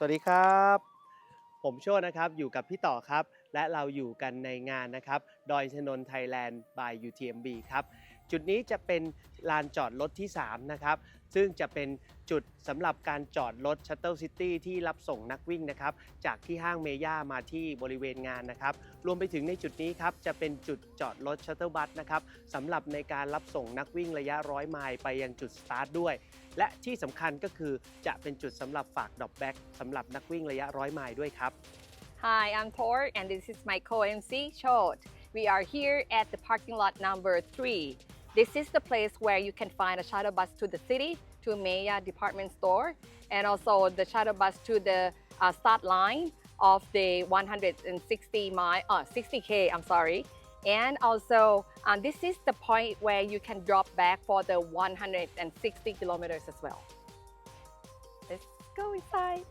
สวัสดีครับ ผมโชคนะครับอยู่กับพี่ต่อครับ และเราอยู่กันในงานนะครับดอยชนนไทยแลนด์ by UTMB ครับ จุดนี้จะเป็นลานจอดรถที่ 3 นะครับ ซึ่งจะเป็นจุดสำหรับการจอดรถ Shuttle City ที่รับส่งนักวิ่งนะครับ จากที่ห้างเมย่ามาที่บริเวณงานนะครับ รวมไปถึงในจุดนี้ครับ จะเป็นจุดจอดรถ Shuttle Bus นะครับสำหรับในการรับส่งนักวิ่งระยะร้อยไมล์ไปยังจุดสตาร์ทด้วย และที่สำคัญก็คือจะเป็นจุดสำหรับฝากดรอปแบ็กสำหรับนักวิ่งระยะร้อยไมล์ด้วยครับ Hi, I'm Tor, and this is my co-MC Chot. We are here at the parking lot number three. This is the place where you can find a shuttle bus to the city, to Maya department store, and also the shuttle bus to the uh, start line of the 160 mile, uh, 60k. I'm sorry. And also, um, this is the point where you can drop back for the 160 kilometers as well. Let's go inside.